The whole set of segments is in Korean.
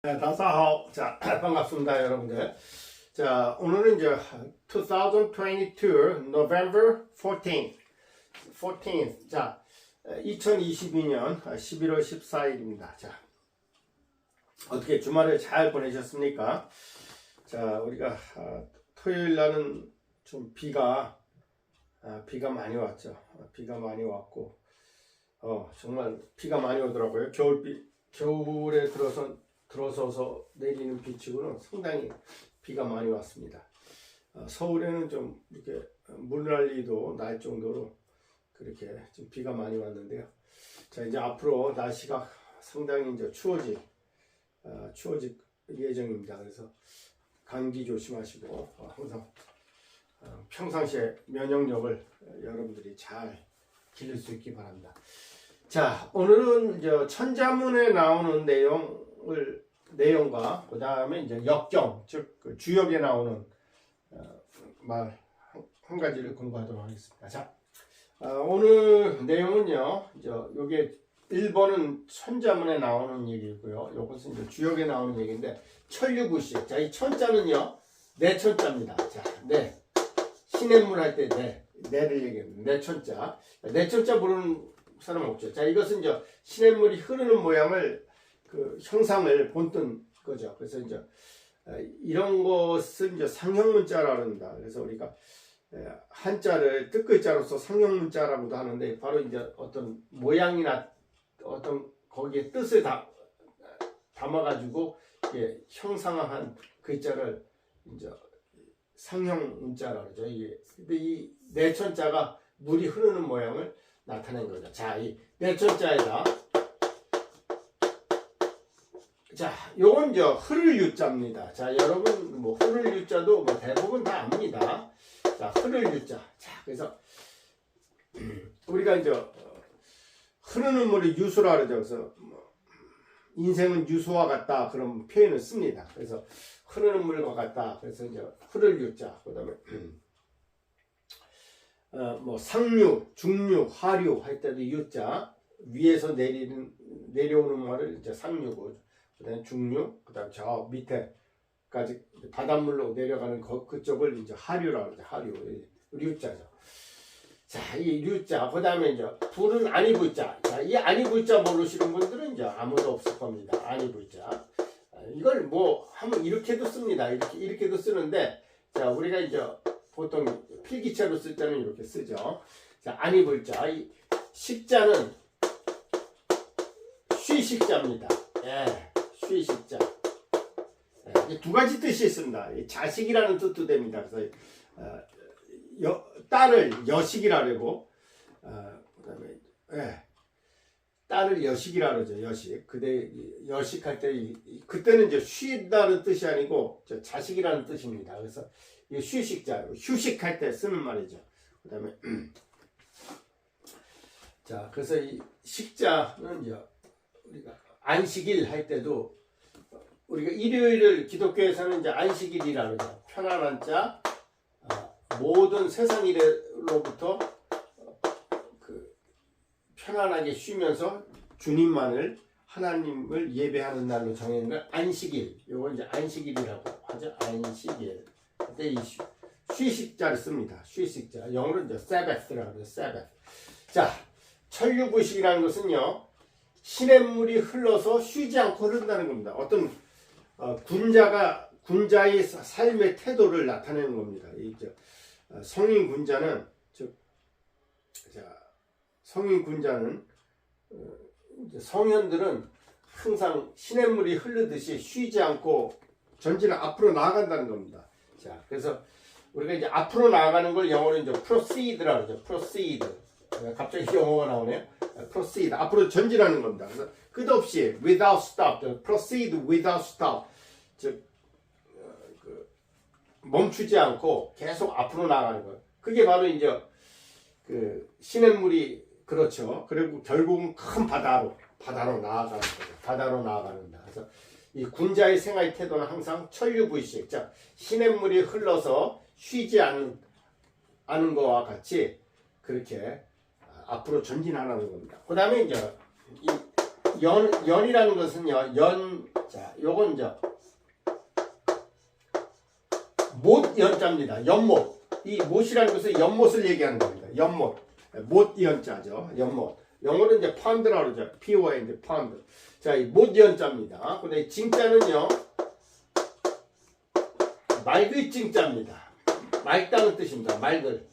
네, 다사하오. 자, 반갑습니다, 여러분들. 자, 오늘은 이제 2022 November 14th. 14th. 자, 2022년 11월 14일입니다. 자, 어떻게 주말을 잘 보내셨습니까? 자, 우리가 아, 토요일 날은 좀 비가 아, 비가 많이 왔죠. 아, 비가 많이 왔고, 어, 정말 비가 많이 오더라고요. 겨울비, 겨울에 들어서 들어서서 내리는 비치고는 상당히 비가 많이 왔습니다. 어, 서울에는 좀 이렇게 물난리도 날 정도로 그렇게 좀 비가 많이 왔는데요. 자 이제 앞으로 날씨가 상당히 이제 추워질 어, 추워질 예정입니다. 그래서 감기 조심하시고 어, 항상 어, 평상시에 면역력을 어, 여러분들이 잘 기를 수 있기 바랍니다. 자 오늘은 이제 천자문에 나오는 내용 을 내용과 그 다음에 이제 역경 즉 그 주역에 나오는 어, 말 한 가지를 공부하도록 하겠습니다. 자 어, 오늘 내용은요. 이제 요게 1번은 천자문에 나오는 얘기고요. 요것은 이제 주역에 나오는 얘기인데 천류구식. 자, 이 천자는요. 내 천자입니다. 자, 네. 신해물 할때 네. 내를 얘기합니다. 내 천자. 내 천자 부르는 사람 없죠. 자, 이것은 이제 신해물이 흐르는 모양을 그 형상을 본뜬 거죠. 그래서 이제 어, 이런 것은 이제 상형문자라고 합니다. 그래서 우리가 에, 한자를 뜻글자로서 상형문자라고도 하는데 바로 이제 어떤 모양이나 어떤 거기에 뜻을 다, 담아가지고 이게 형상화한 글자를 이제 상형 문자라고 그러죠. 이게 근데 이 내천자가 물이 흐르는 모양을 나타낸 거죠. 자, 이 내천자에다 자, 요건 이제 흐를 유자입니다. 자, 여러분 뭐 흐를 유자도 뭐 대부분 다 압니다. 자, 흐를 유자. 자, 그래서 우리가 이제 어, 흐르는 물이 유수라 그러죠. 그래서 뭐 인생은 유수와 같다 그런 표현을 씁니다. 그래서 흐르는 물과 같다. 그래서 이제 흐를 유자. 그다음에 어, 뭐 상류, 중류, 하류 할 때도 유자 위에서 내리는 내려오는 말을 이제 상류고 그다음에 중류, 그다음 저 밑에까지 바닷물로 내려가는 그, 그쪽을 이제 하류라고 하죠. 하류, 류자죠. 자, 이 류자, 그 다음에 이제 불은 아니불자. 자, 이 아니불자 모르시는 분들은 이제 아무도 없을 겁니다. 아니불자. 아, 이걸 뭐 하면 이렇게도 씁니다. 이렇게 이렇게도 쓰는데, 자, 우리가 이제 보통 필기체로 쓸 때는 이렇게 쓰죠. 자, 아니불자. 이 식자는 쉬식자입니다. 예, 쉬식자. 예, 이두 가지 뜻이 있습니다. 이 자식이라는 뜻도 됩니다. 그래서 어, 여, 딸을 여식이라 그러고 어, 그다음에 예, 딸을 여식이라 그러죠. 여식. 그대 여식할 때 그때는 이제 쉬다는 뜻이 아니고 저 자식이라는 뜻입니다. 그래서 이 휴식자, 휴식할 때 쓰는 말이죠. 그다음에 자, 그래서 이 식자는 이제 우리가 안식일 할 때도 우리가 일요일을 기독교에서는 이제 안식일이라 그러죠. 편안한 자, 아, 모든 세상 일로부터 그 편안하게 쉬면서 주님만을 하나님을 예배하는 날로 정해는 걸 안식일. 요거 이제 안식일이라고 하죠. 안식일. 그때 이 쉬- 쉬식자를 씁니다. 쉬식자. 영어로 이제 Sabbath라고 하죠. Sabbath. 자, 천류부식이라는 것은요. 시냇물이 흘러서 쉬지 않고 흐른다는 겁니다. 어떤 어, 군자가 군자의 사- 삶의 태도를 나타내는 겁니다. 어, 성인 군자는 즉 자, 성인 군자는 어, 성현들은 항상 시냇물이 흐르듯이 쉬지 않고 전진을 앞으로 나아간다는 겁니다. 자, 그래서 우리가 이제 앞으로 나아가는 걸 영어로 이제 proceed라고 그러죠. proceed. 어, 갑자기 영어가 나오네요. 어, proceed. 앞으로 전진하는 겁니다. 그래서 끝없이 without stop, proceed without stop. 즉 어, 그 멈추지 않고 계속 앞으로 나가는 거예요. 그게 바로 이제 그 시냇물이 그렇죠. 그리고 결국은 큰 바다로 바다로 나아가는 거죠. 바다로 나아가는다. 그래서 이 군자의 생활 태도는 항상 천류부식, 자 시냇물이 흘러서 쉬지 않는 않은 것과 같이 그렇게 앞으로 전진하라는 겁니다. 그 다음에 이제 이 연, 연이라는 것은요, 연, 자, 요건 이제, 못 연자입니다. 연못. 이 못이라는 것은 연못을 얘기하는 겁니다. 연못. 못 연자죠. 연못. 영어로 이제 펀드라고 그러죠. P-O-N-D, 펀드. 자, 이 못 연자입니다. 근데 징자는요, 맑을 징자입니다. 맑다는 뜻입니다. 맑을.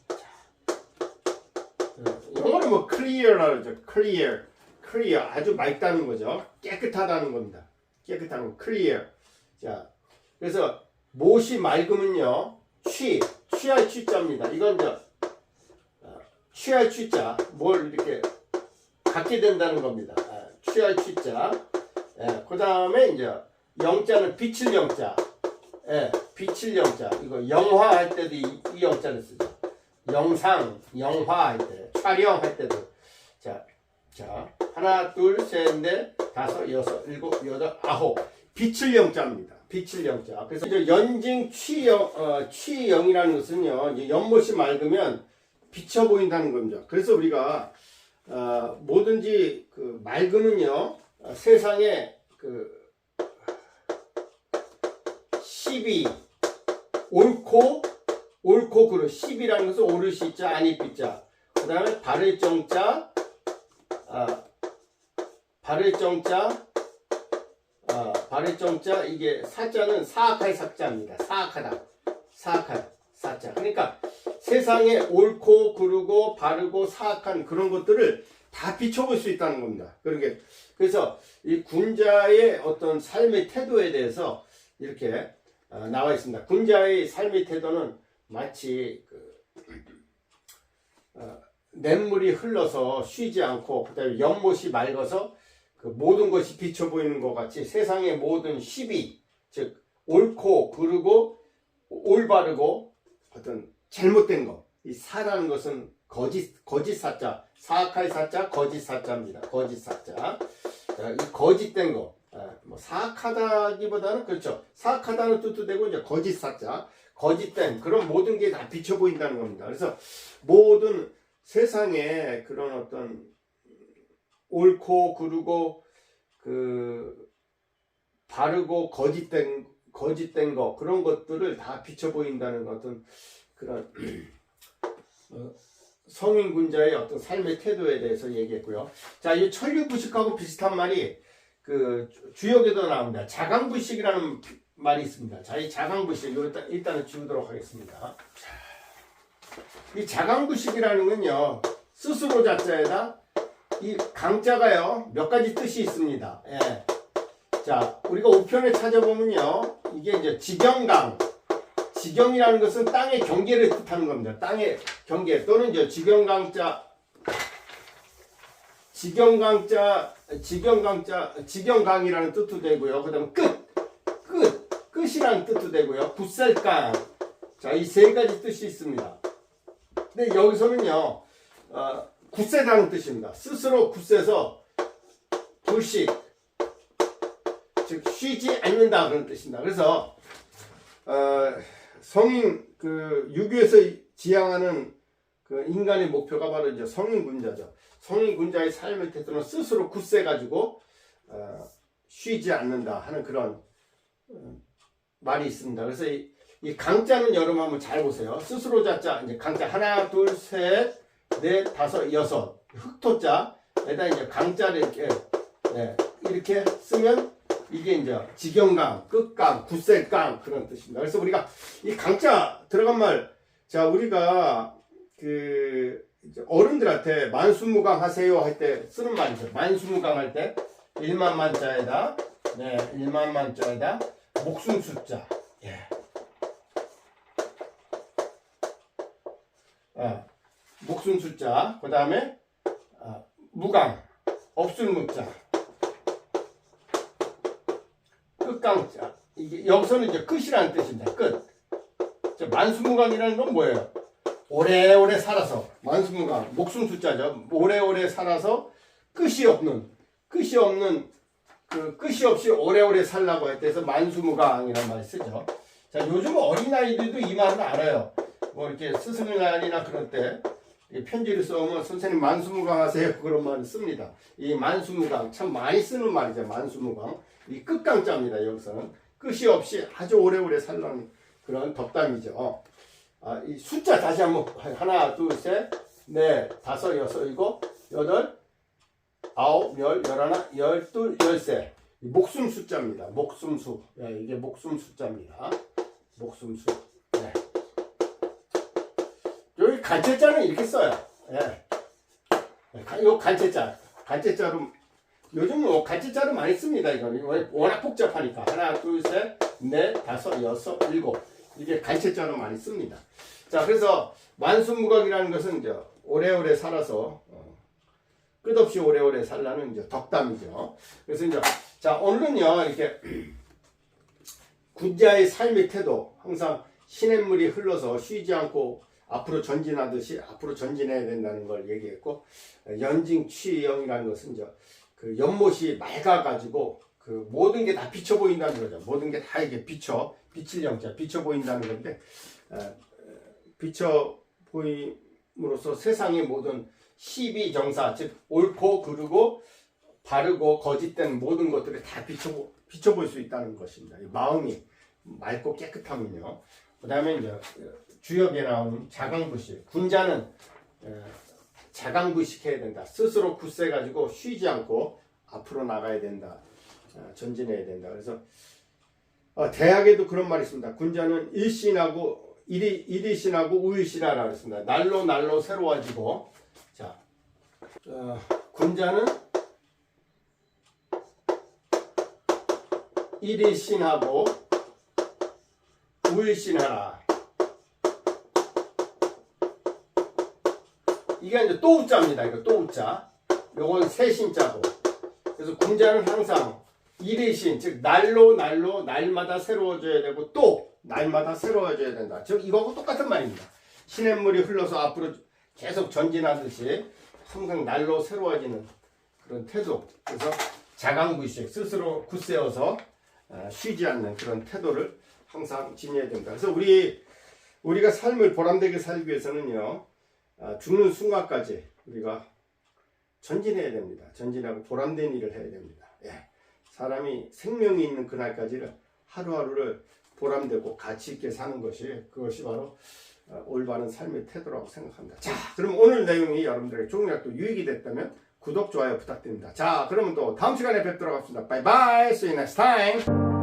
영어로 뭐 clear라고 그러죠. clear. clear. 아주 맑다는 거죠. 깨끗하다는 겁니다. 깨끗한 거. clear. 자, 그래서 못이 맑으면요. 취. 취할 취자입니다. 이건 이제 어, 취할 취자. 뭘 이렇게 갖게 된다는 겁니다. 아, 취할 취자. 예, 그 다음에 이제 영자는 빛을 영자. 예, 빛을 영자. 이거 영화 할 때도 이, 이 영자를 쓰죠. 영상, 영화 할 때, 촬영 할 때도. 자, 자, 하나, 둘, 셋, 넷, 다섯, 여섯, 일곱, 여덟, 아홉. 빛을 영자입니다. 빛을 영자. 그래서 연징 취영, 어, 취영이라는 것은요, 연못이 맑으면 비쳐 보인다는 겁니다. 그래서 우리가, 어, 뭐든지 그 맑으면요, 어, 세상에 그, 시비, 옳고, 옳고 그릇. 시비라는 것은 옳을 시자, 아니 삐자. 그 다음에 바를 정자, 아, 바를 정자, 아, 바를 정자, 이게 사자는 사악할 사자입니다. 사악하다. 사악하다. 사자. 그러니까 세상에 옳고 그르고 바르고 사악한 그런 것들을 다 비춰볼 수 있다는 겁니다. 그러게 그래서 이 군자의 어떤 삶의 태도에 대해서 이렇게 어, 나와 있습니다. 군자의 삶의 태도는 마치 그, 어, 냇물이 흘러서 쉬지 않고 그다음에 연못이 맑아서 그 모든 것이 비쳐 보이는 것 같이 세상의 모든 시비 즉 옳고 그르고 올바르고 어떤 잘못된 것. 이 사라는 것은 거짓 거짓 사자, 사악할 사자, 거짓 사자입니다. 거짓 사자. 자, 이 거짓된 거. 아, 뭐 사악하다기보다는 그렇죠. 사악하다는 뜻도 되고 이제 거짓 사자, 거짓된 그런 모든 게 다 비쳐 보인다는 겁니다. 그래서 모든 세상에 그런 어떤 옳고 그르고 그 바르고 거짓된 거짓된 거 그런 것들을 다 비쳐 보인다는 어떤 그런 어, 성인 군자의 어떤 삶의 태도에 대해서 얘기했고요. 자, 이 천류 부식하고 비슷한 말이 그 주역에도 나옵니다. 자강 부식이라는 말이 있습니다. 자, 이 자강 부식 이거 일단 일단은 지우도록 하겠습니다. 이 자강 부식이라는 건요 스스로 자자에다 이 강자가요 몇 가지 뜻이 있습니다. 예. 자, 우리가 우편에 찾아보면요 이게 이제 지경강 지경이라는 것은 땅의 경계를 뜻하는 겁니다. 땅의 경계 또는 이제 지경강자 지경강자 지경강자 지경강이라는 뜻도 되고요. 그다음에 끝 끝, 끝이라는 뜻도 되고요. 붓살강. 자, 이 세 가지 뜻이 있습니다. 근데 여기서는요, 어, 굳세다는 뜻입니다. 스스로 굳세서 불식, 즉, 쉬지 않는다 그런 뜻입니다. 그래서, 어, 성인, 그, 유교에서 지향하는 그 인간의 목표가 바로 이제 성인군자죠. 성인군자의 삶의 태도는 스스로 굳세 가지고, 어, 쉬지 않는다 하는 그런 말이 있습니다. 그래서 이, 이 강자는 여러분 한번 잘 보세요. 스스로 자자 이제 강자 하나 둘 셋 넷 다섯 여섯 흑토자에다 이제 강자를 이렇게 네, 이렇게 쓰면 이게 이제 지경강, 끝강, 굳셀강 그런 뜻입니다. 그래서 우리가 이 강자 들어간 말, 자 우리가 그 어른들한테 만수무강 하세요 할 때 쓰는 말이죠. 만수무강 할 때 일만만 자에다 네 일만만 자에다 목숨 숫자. 예. 아, 목숨 숫자. 그 다음에 아, 무강, 없을 무자, 끝강자. 이게 여기서는 이제 끝이라는 뜻입니다. 끝. 자, 만수무강이라는 건 뭐예요? 오래오래 살아서 만수무강 목숨 숫자죠. 오래오래 살아서 끝이 없는 끝이 없는 그 끝이 없이 오래오래 살라고 했대서 만수무강이라는 말 쓰죠. 자, 요즘 어린 아이들도 이 말을 알아요. 뭐 이렇게 스승날이나 그럴 때이 편지를 써오면 선생님 만수무강 하세요 그런 말을 씁니다. 이 만수무강 참 많이 쓰는 말이죠. 만수무강 이 끝강자입니다. 여기서는 끝이 없이 아주 오래오래 살라는 그런 덕담이죠. 아, 이 숫자 다시 한번 하나 둘 셋 넷 다섯 여섯 일곱 여덟 아홉 열 열하나 열둘 열세 이 목숨 숫자입니다. 목숨 수 예, 이게 목숨 숫자입니다. 목숨 수 간체자는 이렇게 써요. 예. 요 간체자. 간체자로 요즘 뭐 간체자로 많이 씁니다. 이거는 왜- 워낙 복잡하니까 하나, 둘, 셋, 넷, 다섯, 여섯, 일곱 이게 간체자로 많이 씁니다. 자, 그래서 만수무각이라는 것은 이제 오래오래 살아서 어, 끝없이 오래오래 살라는 이제 덕담이죠. 그래서 이제 자 오늘은요 이렇게 군자의 삶의 태도 항상 시냇물이 흘러서 쉬지 않고 앞으로 전진하듯이 앞으로 전진해야 된다는 걸 얘기했고 연징 취영이라는 것은 이제 그 연못이 맑아가지고 그 모든 게 다 비쳐 보인다는 거죠. 모든 게 다 이게 비쳐 비칠 영자 비쳐 보인다는 건데 어, 비쳐 보임으로써 세상의 모든 시비 정사 즉 옳고 그르고 바르고 거짓된 모든 것들이 다 비춰 비춰볼 수 있다는 것입니다. 이 마음이 맑고 깨끗하면요. 그다음에 이제 주역에 나오는 자강부식 군자는 에, 자강부식해야 된다. 스스로 굳세 가지고 쉬지 않고 앞으로 나가야 된다. 어, 전진해야 된다. 그래서 어, 대학에도 그런 말이 있습니다. 군자는 일신하고 일이 일이신하고 우일신하라 그랬습니다. 날로 날로 새로워지고 자 어, 군자는 일일신하고 우일신하라. 이게 이제 또 우자입니다. 이거 또 우자. 요건 세신자고. 그래서 군자는 항상 일일신, 즉 날로 날로 날마다 새로워져야 되고 또 날마다 새로워져야 된다. 즉 이거하고 똑같은 말입니다. 시냇물이 흘러서 앞으로 계속 전진하듯이 항상 날로 새로워지는 그런 태도. 그래서 자강부식 스스로 굳세어서 어, 쉬지 않는 그런 태도를 항상 지녀야 된다. 그래서 우리 우리가 삶을 보람되게 살기 위해서는요 아, 죽는 순간까지 우리가 전진해야 됩니다. 전진하고 보람된 일을 해야 됩니다. 예. 사람이 생명이 있는 그날까지는 하루하루를 보람되고 가치 있게 사는 것이 그것이 바로 어, 올바른 삶의 태도라고 생각합니다. 자, 그럼 오늘 내용이 여러분들에게 조금이라도 유익이 됐다면 구독, 좋아요 부탁드립니다. 자, 그러면 또 다음 시간에 뵙도록 하겠습니다. 바이바이. See you next time.